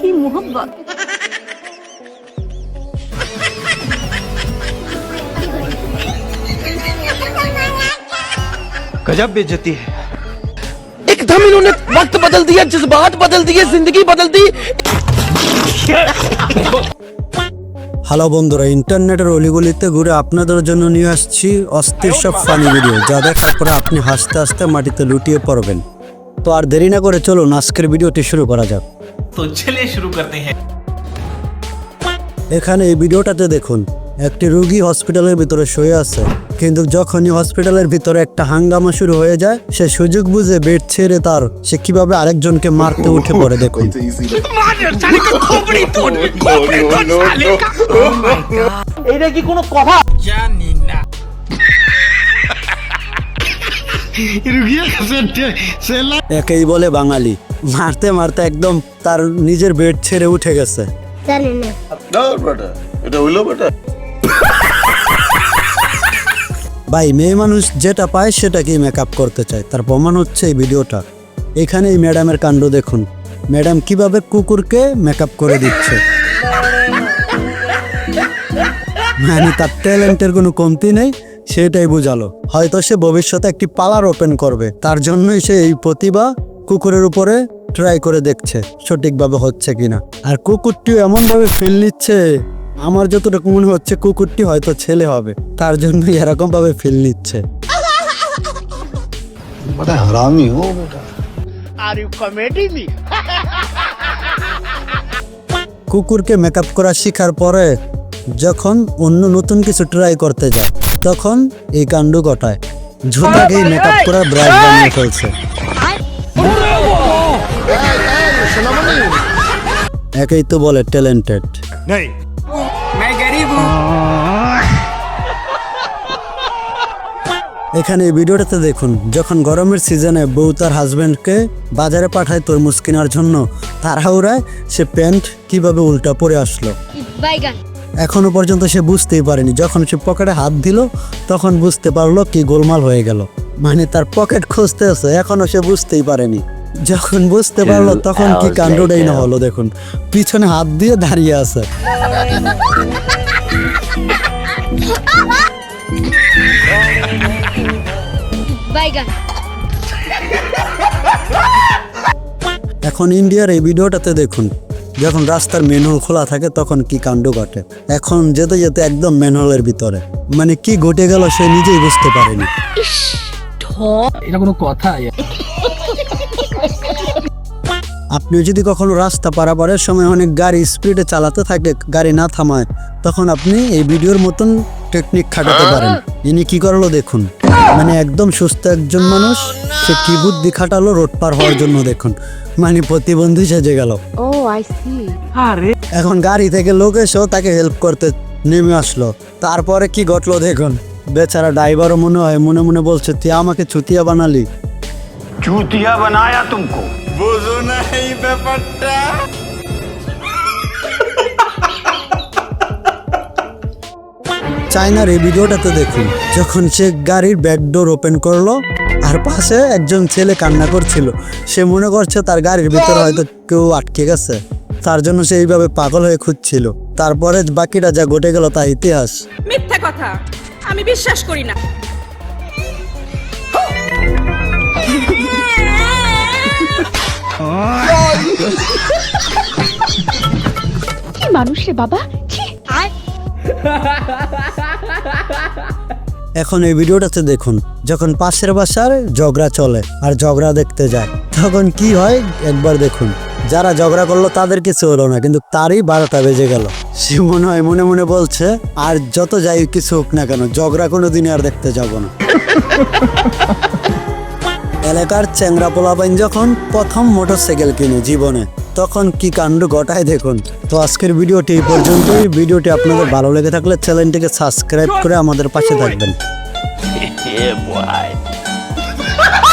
की मोहब्बत गजब बेइज्जती है एकदम इन्होंने वक्त बदल दिया जज्बात बदल दिए जिंदगी बदल दी হ্যালো বন্ধুরা ইন্টারনেটের অলিগলিতে ঘুরে আপনাদের জন্য নিয়ে আসছি অস্থির সব ফানি ভিডিও যা দেখার পরে আপনি হাসতে হাসতে মাটিতে লুটিয়ে পড়বেন তো আর দেরি না করে চলুন আজকের ভিডিওটি শুরু করা যাক তো চলে শুরু করতে হ্যাঁ। এখানে এই ভিডিওটাতে দেখুন একটি রুগী হসপিটালের ভিতরে শুয়ে আছে। কিন্তু যখনই হসপিটালের ভিতরে একটা হাঙ্গামা শুরু হয়ে যায় সে সুযোগ বুঝে বেড ছেড়ে তার সে কীভাবে আরেকজনকে মারতে উঠে পড়ে দেখুন। এটা কি কোনো কথা? জানি না। একেই বলে বাঙালি। মারতে মারতে একদম তার নিজের বেড ছেড়ে উঠে গেছে। জানি না। ভাই মেয়ে মানুষ যেটা পায় সেটাকেই মেকআপ করতে চায়। তার প্রমাণ হচ্ছে এই ভিডিওটা। এখানে এই ম্যাডামের কাণ্ড দেখুন। ম্যাডাম কীভাবে কুকুরকে মেকআপ করে দিচ্ছে? মানে তার ট্যালেন্টের কোনো কমতি নেই সেটাই বোঝালো। হয়তো সে ভবিষ্যতে একটি পালার ওপেন করবে। তার জন্যই সে এই প্রতিভা কুকুরের উপরে ট্রাই করে দেখছে সঠিকভাবে হচ্ছে কিনা। আর কুকুরটিও এমনভাবে ফিল নিচ্ছে আমার যতটুকু মনে হচ্ছে কুকুরটি হয়তো ছেলে হবে তার জন্যই এরকম ভাবে ফিল নিচ্ছে কুকুরকে মেকআপ করা শেখার পরে যখন অন্য নতুন কিছু ট্রাই করতে যায় তখন এই কাণ্ড ঘটায়। ঝুঁটাকেই মেকআপ করার ব্রাইট বানিয়ে ফেলছে। একেই তো বলে ট্যালেন্টেড এখানে এই ভিডিওটাতে দেখুন যখন গরমের সিজনে বউ তার হাজব্যান্ডকে বাজারে পাঠায় তরমুজ কেনার জন্য তাড়াহুড়ায় সে প্যান্ট কীভাবে উল্টা পরে আসলো। এখনও পর্যন্ত সে বুঝতেই পারেনি যখন সে পকেটে হাত দিল তখন বুঝতে পারল কি গোলমাল হয়ে গেল। মানে তার পকেট খুঁজতে আছে এখনও সে বুঝতেই পারেনি। যখন বুঝতে পারল তখন কি কাণ্ডটাই না হলো দেখুন। পিছনে হাত দিয়ে দাঁড়িয়ে আছে। এখন ইন্ডিয়ার এই ভিডিওটাতে দেখুন যখন রাস্তার মেনহোল খোলা থাকে তখন কি কাণ্ড ঘটে। এখন যেতে যেতে একদম মেনহোলের ভিতরে। মানে কি ঘটে গেল সে নিজেই বুঝতে পারেনি। আপনি যদি কখনো রাস্তা পারাপারের সময় অনেক গাড়ি স্পিডে চালাতে থাকে গাড়ি না থামায় তখন আপনি এই ভিডিওর মতন টেকনিক খাটাতে পারেন। ইনি কি করল দেখুন। মানে একদম সুস্থ একজন মানুষ সে কি বুদ্ধি খাটালো রোড পার হওয়ার জন্য দেখুন। মানে প্রতিবন্ধী সেজে গেল। এখন গাড়ি থেকে লোক এসেও তাকে হেল্প করতে নেমে আসলো। তারপরে কি ঘটলো দেখুন। বেচারা ড্রাইভারও মনে হয় মনে মনে বলছে তুই আমাকে চুতিয়া বানালি। চুতিয়া বানায়া তুমি বোঝো না এই ব্যাপারটা। চায়নার এই ভিডিওটাতে দেখুন যখন সে গাড়ির ব্যাকডোর ওপেন করল আর পাশে একজন ছেলে কান্না করছিল সে মনে করছে তার গাড়ির ভিতরে হয়তো কেউ আটকে গেছে। তার জন্য সে এইভাবে পাগল হয়ে খুঁজছিল। তারপরে বাকিটা যা ঘটে গেল তা ইতিহাস। মিথ্যা কথা আমি বিশ্বাস করি না। কি মানুষ রে বাবা? এখন এই ভিডিওটাতে দেখুন, যখন পাশের বাসার ঝগড়া চলে আর ঝগড়া দেখতে যায়, তখন কি হয় একবার দেখুন। যারা ঝগড়া করল তাদের কিছু হলো না, কিন্তু তারই বারোটা বেজে গেল। সে মনে হয় মনে মনে বলছে, আর যত যাই কিছু হোক না কেন, ঝগড়া কোনো দিনে আর দেখতে যাব না। ঢাকার চ্যাংরা পোলাবাইন যখন প্রথম মোটরসাইকেল কিনে জীবনে, তখন কি কাণ্ড ঘটায় দেখুন। তো আজকের ভিডিওটি এই পর্যন্তই। ভিডিওটি আপনাদের ভালো লেগে থাকলে চ্যানেলটিকে সাবস্ক্রাইব করে আমাদের পাশে থাকবেন।